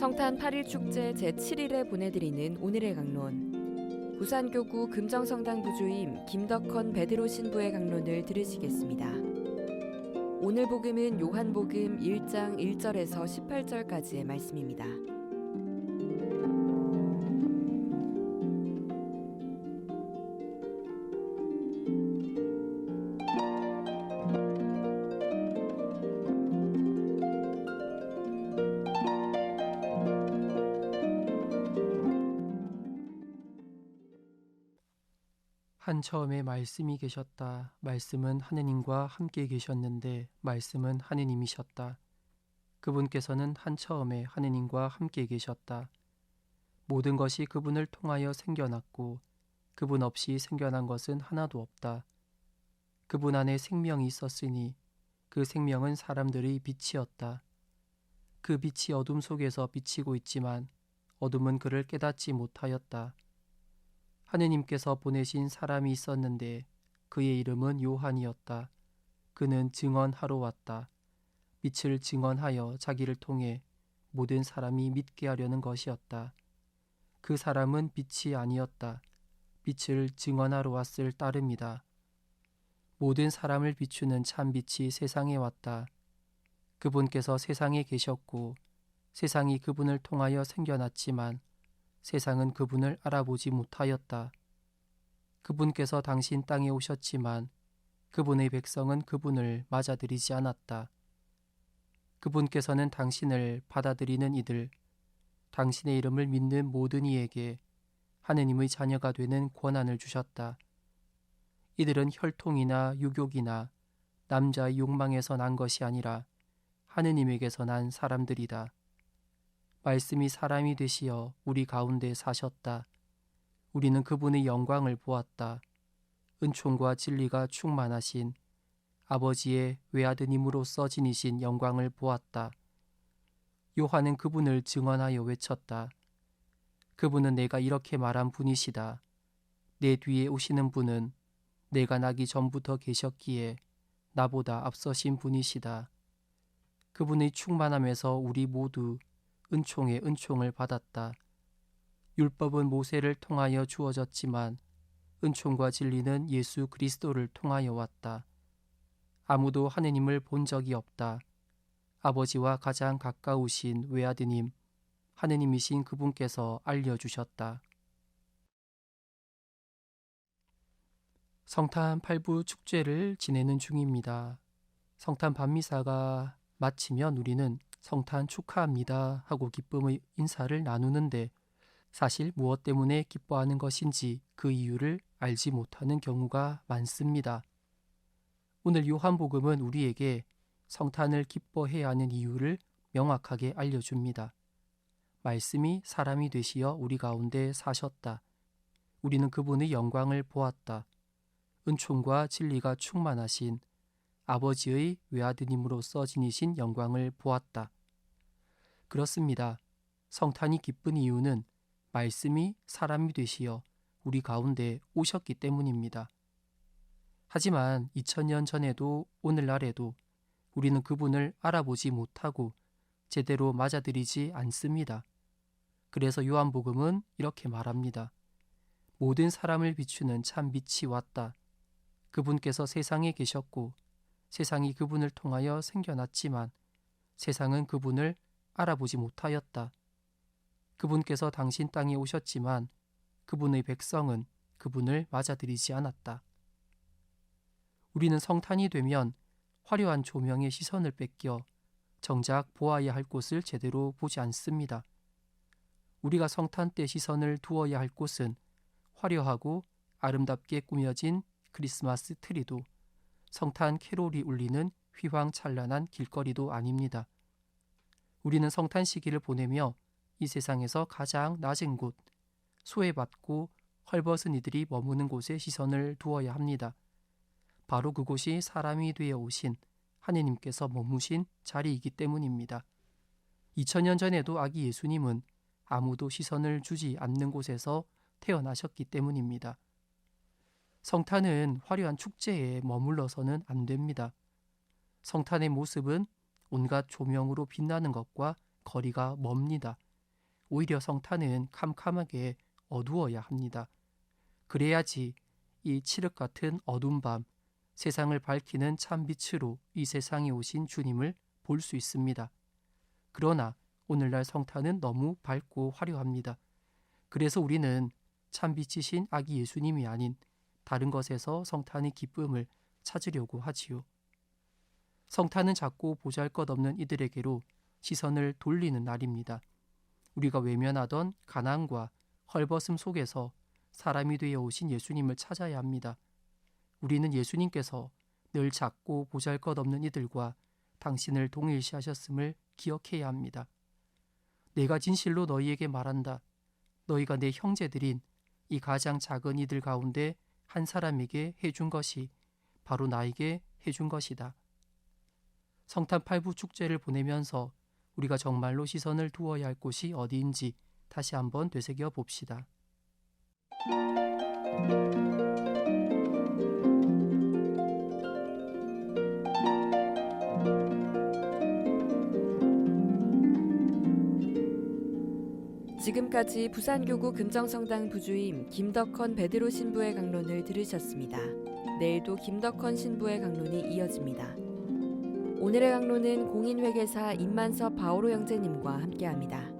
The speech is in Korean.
성탄 8일 축제 제7일에 보내드리는 오늘의 강론. 부산교구 금정성당 부주임 김덕헌 베드로 신부의 강론을 들으시겠습니다. 오늘 복음은 요한복음 1장 1절에서 18절까지의 말씀입니다. 한 처음에 말씀이 계셨다. 말씀은 하느님과 함께 계셨는데 말씀은 하느님이셨다. 그분께서는 한 처음에 하느님과 함께 계셨다. 모든 것이 그분을 통하여 생겨났고 그분 없이 생겨난 것은 하나도 없다. 그분 안에 생명이 있었으니 그 생명은 사람들의 빛이었다. 그 빛이 어둠 속에서 비치고 있지만 어둠은 그를 깨닫지 못하였다. 하느님께서 보내신 사람이 있었는데 그의 이름은 요한이었다. 그는 증언하러 왔다. 빛을 증언하여 자기를 통해 모든 사람이 믿게 하려는 것이었다. 그 사람은 빛이 아니었다. 빛을 증언하러 왔을 따름이다. 모든 사람을 비추는 참 빛이 세상에 왔다. 그분께서 세상에 계셨고 세상이 그분을 통하여 생겨났지만 세상은 그분을 알아보지 못하였다. 그분께서 당신 땅에 오셨지만 그분의 백성은 그분을 맞아들이지 않았다. 그분께서는 당신을 받아들이는 이들, 당신의 이름을 믿는 모든 이에게 하느님의 자녀가 되는 권한을 주셨다. 이들은 혈통이나 유교이나 남자의 욕망에서 난 것이 아니라 하느님에게서 난 사람들이다. 말씀이 사람이 되시어 우리 가운데 사셨다. 우리는 그분의 영광을 보았다. 은총과 진리가 충만하신 아버지의 외아드님으로서 지니신 영광을 보았다. 요한은 그분을 증언하여 외쳤다. 그분은 내가 이렇게 말한 분이시다. 내 뒤에 오시는 분은 내가 나기 전부터 계셨기에 나보다 앞서신 분이시다. 그분의 충만함에서 우리 모두 은총의 은총을 받았다. 율법은 모세를 통하여 주어졌지만 은총과 진리는 예수 그리스도를 통하여 왔다. 아무도 하느님을 본 적이 없다. 아버지와 가장 가까우신 외아드님, 하느님이신 그분께서 알려주셨다. 성탄 8부 축제를 지내는 중입니다. 성탄 밤미사가 마치면 우리는 성탄 축하합니다 하고 기쁨의 인사를 나누는데 사실 무엇 때문에 기뻐하는 것인지 그 이유를 알지 못하는 경우가 많습니다. 오늘 요한복음은 우리에게 성탄을 기뻐해야 하는 이유를 명확하게 알려줍니다. 말씀이 사람이 되시어 우리 가운데 사셨다. 우리는 그분의 영광을 보았다. 은총과 진리가 충만하신 아버지의 외아드님으로서 지니신 영광을 보았다. 그렇습니다. 성탄이 기쁜 이유는 말씀이 사람이 되시어 우리 가운데 오셨기 때문입니다. 하지만 2000년 전에도 오늘날에도 우리는 그분을 알아보지 못하고 제대로 맞아들이지 않습니다. 그래서 요한복음은 이렇게 말합니다. 모든 사람을 비추는 참 빛이 왔다. 그분께서 세상에 계셨고 세상이 그분을 통하여 생겨났지만 세상은 그분을 알아보지 못하였다. 그분께서 당신 땅에 오셨지만 그분의 백성은 그분을 맞아들이지 않았다. 우리는 성탄이 되면 화려한 조명의 시선을 뺏겨 정작 보아야 할 곳을 제대로 보지 않습니다. 우리가 성탄 때 시선을 두어야 할 곳은 화려하고 아름답게 꾸며진 크리스마스 트리도 성탄 캐롤이 울리는 휘황찬란한 길거리도 아닙니다. 우리는 성탄 시기를 보내며 이 세상에서 가장 낮은 곳, 소외받고 헐벗은 이들이 머무는 곳에 시선을 두어야 합니다. 바로 그곳이 사람이 되어 오신 하느님께서 머무신 자리이기 때문입니다. 2000년 전에도 아기 예수님은 아무도 시선을 주지 않는 곳에서 태어나셨기 때문입니다. 성탄은 화려한 축제에 머물러서는 안 됩니다. 성탄의 모습은 온갖 조명으로 빛나는 것과 거리가 멉니다. 오히려 성탄은 캄캄하게 어두워야 합니다. 그래야지 이 칠흑 같은 어두운 밤 세상을 밝히는 참 빛으로 이 세상에 오신 주님을 볼 수 있습니다. 그러나 오늘날 성탄은 너무 밝고 화려합니다. 그래서 우리는 참 빛이신 아기 예수님이 아닌 다른 것에서 성탄의 기쁨을 찾으려고 하지요. 성탄은 작고 보잘 것 없는 이들에게로 시선을 돌리는 날입니다. 우리가 외면하던 가난과 헐벗음 속에서 사람이 되어 오신 예수님을 찾아야 합니다. 우리는 예수님께서 늘 작고 보잘 것 없는 이들과 당신을 동일시하셨음을 기억해야 합니다. 내가 진실로 너희에게 말한다. 너희가 내 형제들인 이 가장 작은 이들 가운데 한 사람에게 해준 것이 바로 나에게 해준 것이다. 성탄 팔부 축제를 보내면서 우리가 정말로 시선을 두어야 할 곳이 어디인지 다시 한번 되새겨 봅시다. 지금까지 부산교구 금정성당 부주임 김덕헌 베드로 신부의 강론을 들으셨습니다. 내일도 김덕헌 신부의 강론이 이어집니다. 오늘의 강론은 공인회계사 임만섭 바오로 형제님과 함께합니다.